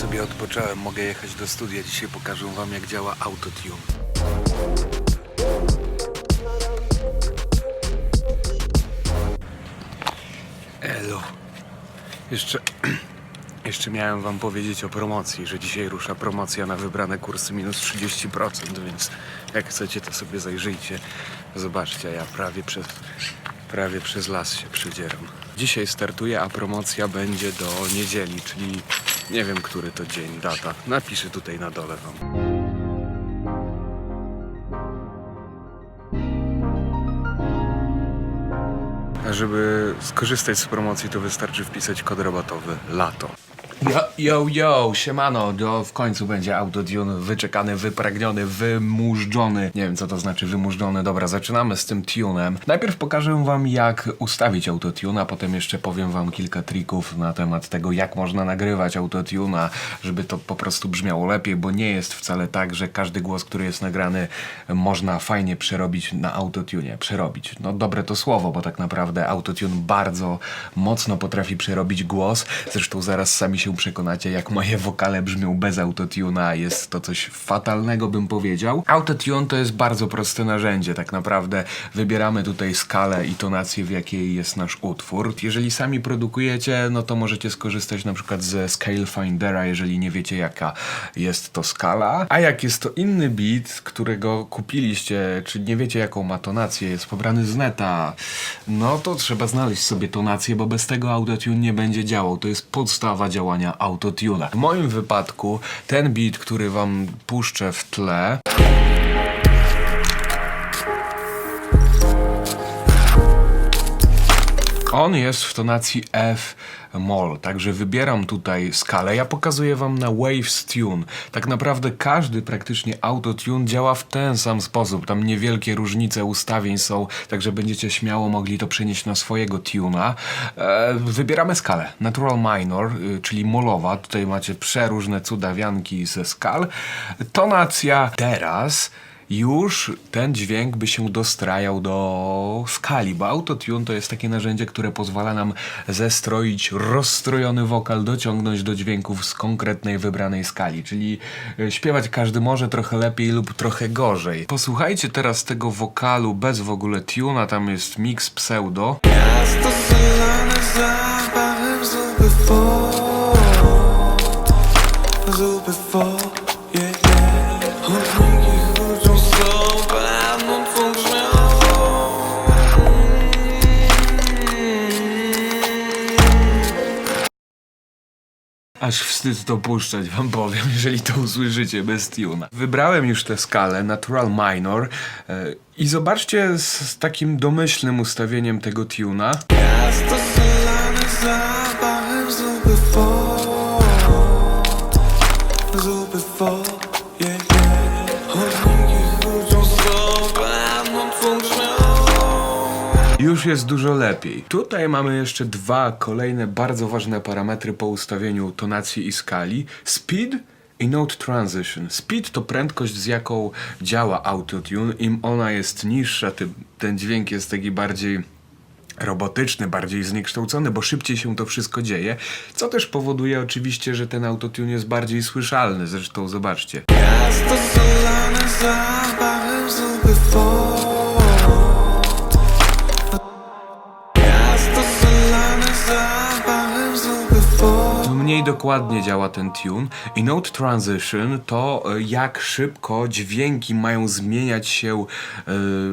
sobie odpocząłem, mogę jechać do studia. Dzisiaj pokażę wam jak działa Autotune. Elo. Jeszcze, jeszcze miałem wam powiedzieć o promocji, że dzisiaj rusza promocja na wybrane kursy minus 30%, więc jak chcecie to sobie zajrzyjcie. Zobaczcie, ja prawie przez, prawie przez las się przydzieram. Dzisiaj startuje, a promocja będzie do niedzieli, czyli nie wiem, który to dzień, data. Napiszę tutaj na dole wam. A żeby skorzystać z promocji, to wystarczy wpisać kod rabatowy LATO. Yo, yo, yo, siemano, do, w końcu będzie autotune wyczekany, wypragniony, wymużdżony. Nie wiem, co to znaczy wymużdżony. Dobra, zaczynamy z tym tunem. Najpierw pokażę wam, jak ustawić autotune, a potem jeszcze powiem wam kilka trików na temat tego, jak można nagrywać autotuna, żeby to po prostu brzmiało lepiej, bo nie jest wcale tak, że każdy głos, który jest nagrany, można fajnie przerobić na autotune. Przerobić. No dobre to słowo, bo tak naprawdę autotune bardzo mocno potrafi przerobić głos. Zresztą zaraz sami się przekonacie, jak moje wokale brzmią bez autotuna. Jest to coś fatalnego, bym powiedział. Autotune to jest bardzo proste narzędzie. Tak naprawdę wybieramy tutaj skalę i tonację, w jakiej jest nasz utwór. Jeżeli sami produkujecie, no to możecie skorzystać na przykład ze Scale Findera, jeżeli nie wiecie, jaka jest to skala. A jak jest to inny beat, którego kupiliście, czy nie wiecie, jaką ma tonację, jest pobrany z neta, no to trzeba znaleźć sobie tonację, bo bez tego autotune nie będzie działał. To jest podstawa działania autotuna. W moim wypadku ten beat, który wam puszczę w tle, On jest w tonacji F moll, także wybieram tutaj skalę. Ja pokazuję wam na Waves Tune. Tak naprawdę każdy praktycznie autotune działa w ten sam sposób. Tam niewielkie różnice ustawień są, także będziecie śmiało mogli to przenieść na swojego tuna. E, wybieramy skalę Natural Minor, y, czyli molowa. Tutaj macie przeróżne cudawianki ze skal. Tonacja teraz już ten dźwięk by się dostrajał do skali, bo autotune to jest takie narzędzie, które pozwala nam zestroić rozstrojony wokal, dociągnąć do dźwięków z konkretnej wybranej skali, czyli e, śpiewać każdy może trochę lepiej lub trochę gorzej. Posłuchajcie teraz tego wokalu bez w ogóle tuna, tam jest mix pseudo. Zupy fo Zupy fo, yeah Aż wstyd to puszczać, wam powiem, jeżeli to usłyszycie bez tuna. Wybrałem już tę skalę Natural Minor e, i zobaczcie z, z takim domyślnym ustawieniem tego tuna. Już jest dużo lepiej. Tutaj mamy jeszcze dwa kolejne bardzo ważne parametry po ustawieniu tonacji i skali. Speed i Note Transition. Speed to prędkość, z jaką działa autotune. Im ona jest niższa, tym ten dźwięk jest taki bardziej robotyczny, bardziej zniekształcony, bo szybciej się to wszystko dzieje, co też powoduje oczywiście, że ten autotune jest bardziej słyszalny. Zresztą zobaczcie. Miasto Mniej dokładnie działa ten tune i Note Transition to e, jak szybko dźwięki mają zmieniać się e,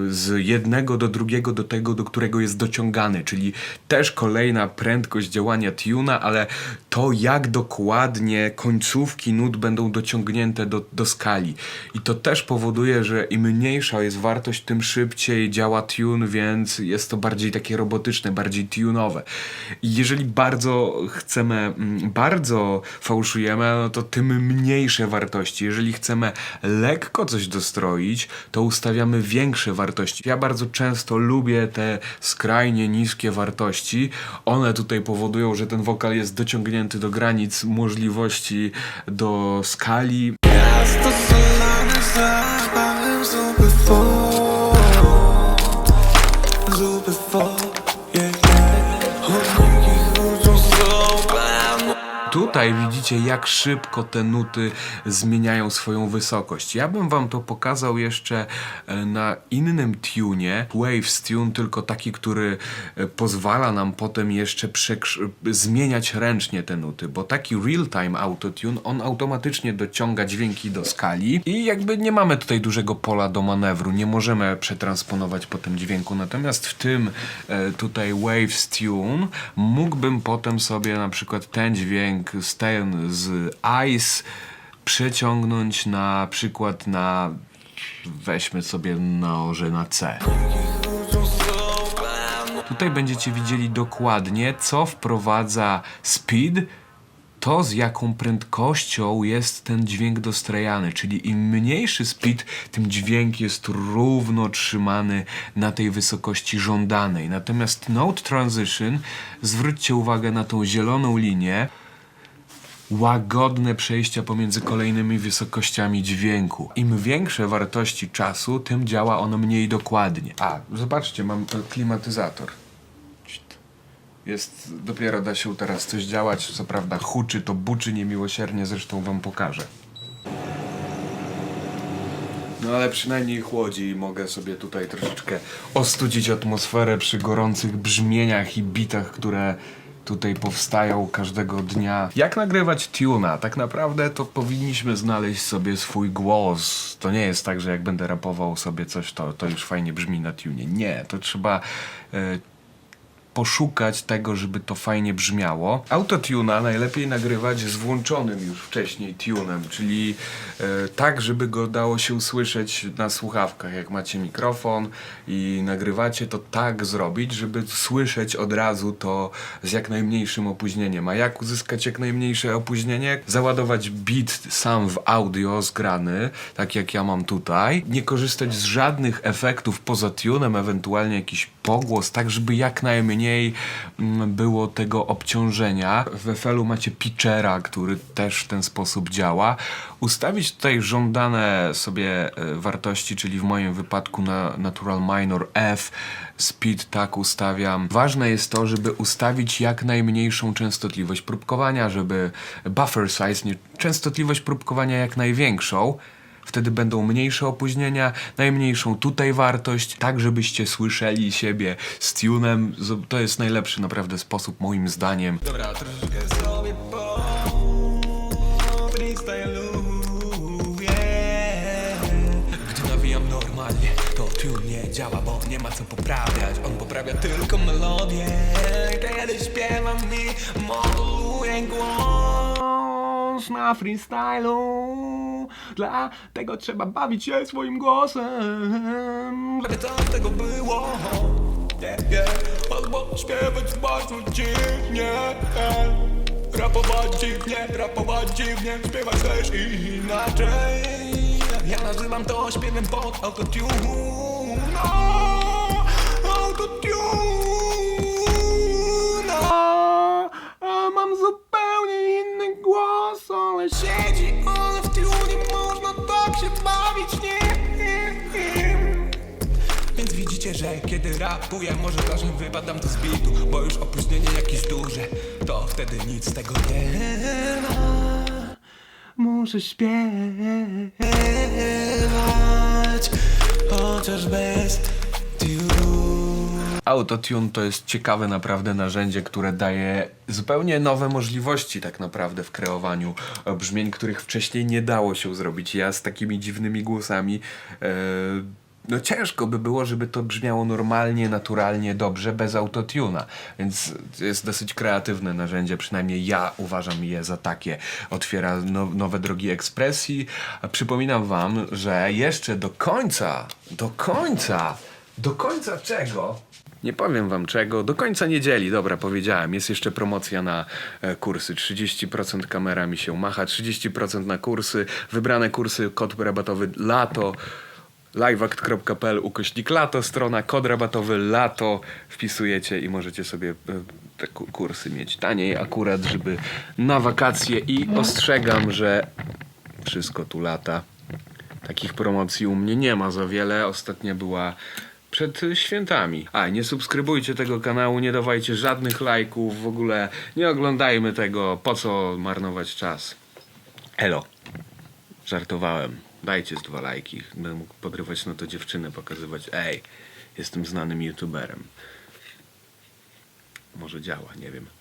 z jednego do drugiego, do tego, do którego jest dociągany, czyli też kolejna prędkość działania tuna, ale to jak dokładnie końcówki nut będą dociągnięte do, do skali. I to też powoduje, że im mniejsza jest wartość, tym szybciej działa tune, więc jest to bardziej takie robotyczne, bardziej tunowe. I jeżeli bardzo chcemy, mm, bardzo fałszujemy, no to tym mniejsze wartości. Jeżeli chcemy lekko coś dostroić, to ustawiamy większe wartości. Ja bardzo często lubię te skrajnie niskie wartości. One tutaj powodują, że ten wokal jest dociągnięty do granic możliwości, do skali. Miasto tutaj widzicie, jak szybko te nuty zmieniają swoją wysokość. Ja bym wam to pokazał jeszcze e, na innym tunie. Waves Tune, tylko taki, który e, pozwala nam potem jeszcze zmieniać ręcznie te nuty, bo taki real-time autotune, on automatycznie dociąga dźwięki do skali i jakby nie mamy tutaj dużego pola do manewru, nie możemy przetransponować potem dźwięku. Natomiast w tym e, tutaj Waves Tune mógłbym potem sobie na przykład ten dźwięk z ten z Ice przeciągnąć na przykład na weźmy sobie noże na C. Tutaj będziecie widzieli dokładnie, co wprowadza speed, to z jaką prędkością jest ten dźwięk dostrajany. Czyli im mniejszy speed, tym dźwięk jest równo trzymany na tej wysokości żądanej. Natomiast note transition, zwróćcie uwagę na tą zieloną linię, łagodne przejścia pomiędzy kolejnymi wysokościami dźwięku. Im większe wartości czasu, tym działa on mniej dokładnie. A, zobaczcie, mam e, klimatyzator. Jest, dopiero da się teraz coś działać, co prawda huczy, to buczy niemiłosiernie, zresztą wam pokażę. No ale przynajmniej chłodzi i mogę sobie tutaj troszeczkę ostudzić atmosferę przy gorących brzmieniach i bitach, które tutaj powstają każdego dnia. Jak nagrywać tuna? Tak naprawdę to powinniśmy znaleźć sobie swój głos. To nie jest tak, że jak będę rapował sobie coś, to, to już fajnie brzmi na tunie. Nie, to trzeba e, poszukać tego, żeby to fajnie brzmiało. Autotuna najlepiej nagrywać z włączonym już wcześniej tunem, czyli e, tak, żeby go dało się usłyszeć na słuchawkach. Jak macie mikrofon i nagrywacie, to tak zrobić, żeby słyszeć od razu to z jak najmniejszym opóźnieniem. A jak uzyskać jak najmniejsze opóźnienie? Załadować beat sam w audio zgrany, tak jak ja mam tutaj. Nie korzystać z żadnych efektów poza tunem, ewentualnie jakiś pogłos, tak żeby jak najmniej mm, było tego obciążenia. W FL-u macie pitchera, który też w ten sposób działa. Ustawić tutaj żądane sobie e, wartości, czyli w moim wypadku na Natural Minor F, speed tak ustawiam. Ważne jest to, żeby ustawić jak najmniejszą częstotliwość próbkowania, żeby buffer size, nie, częstotliwość próbkowania jak największą. Wtedy będą mniejsze opóźnienia, najmniejszą tutaj wartość, tak żebyście słyszeli siebie z tunem. To jest najlepszy naprawdę sposób moim zdaniem. Dobra, troszeczkę sobie po Gdy nawijam normalnie, to tune nie działa, bo nie ma co poprawiać On poprawia tylko melodię Kiedy śpiewam mi moduluje głos na freestylu. Dlatego trzeba bawić się swoim głosem. Żeby z tego było. Albo śpiewać bardzo dziwnie. Rapować dziwnie, rapować dziwnie. Śpiewać też inaczej. Ja nazywam to śpiewem pod autotune. No, Autotune głos Ale siedzi on w tune Można tak się bawić nim więc widzicie, że kiedy rapuję, może czasem wypadam to z bitu Bo już opóźnienie jakieś duże, to wtedy nic z tego nie ma. Muszę śpiewać, chociaż bez Autotune to jest ciekawe naprawdę narzędzie, które daje zupełnie nowe możliwości tak naprawdę w kreowaniu brzmień, których wcześniej nie dało się zrobić. Ja z takimi dziwnymi głosami e, no ciężko by było, żeby to brzmiało normalnie, naturalnie, dobrze, bez autotuna. Więc jest dosyć kreatywne narzędzie, przynajmniej ja uważam je za takie. Otwiera no, nowe drogi ekspresji. A przypominam wam, że jeszcze do końca, do końca, do końca czego? Nie powiem wam czego. Do końca niedzieli, dobra, powiedziałem. Jest jeszcze promocja na e, kursy. 30% kamera mi się macha, 30% na kursy. Wybrane kursy, kod rabatowy LATO liveact.pl ukośnik lato, strona kod rabatowy lato wpisujecie i możecie sobie e, te ku- kursy mieć taniej akurat, żeby na wakacje i ostrzegam, że wszystko tu lata. Takich promocji u mnie nie ma za wiele. Ostatnia była Przed świętami. A, nie subskrybujcie tego kanału, nie dawajcie żadnych lajków, w ogóle nie oglądajmy tego, po co marnować czas. Elo. Żartowałem. Dajcie z dwa lajki. Będę mógł podrywać na to dziewczynę, pokazywać, ej, jestem znanym youtuberem. Może działa, nie wiem.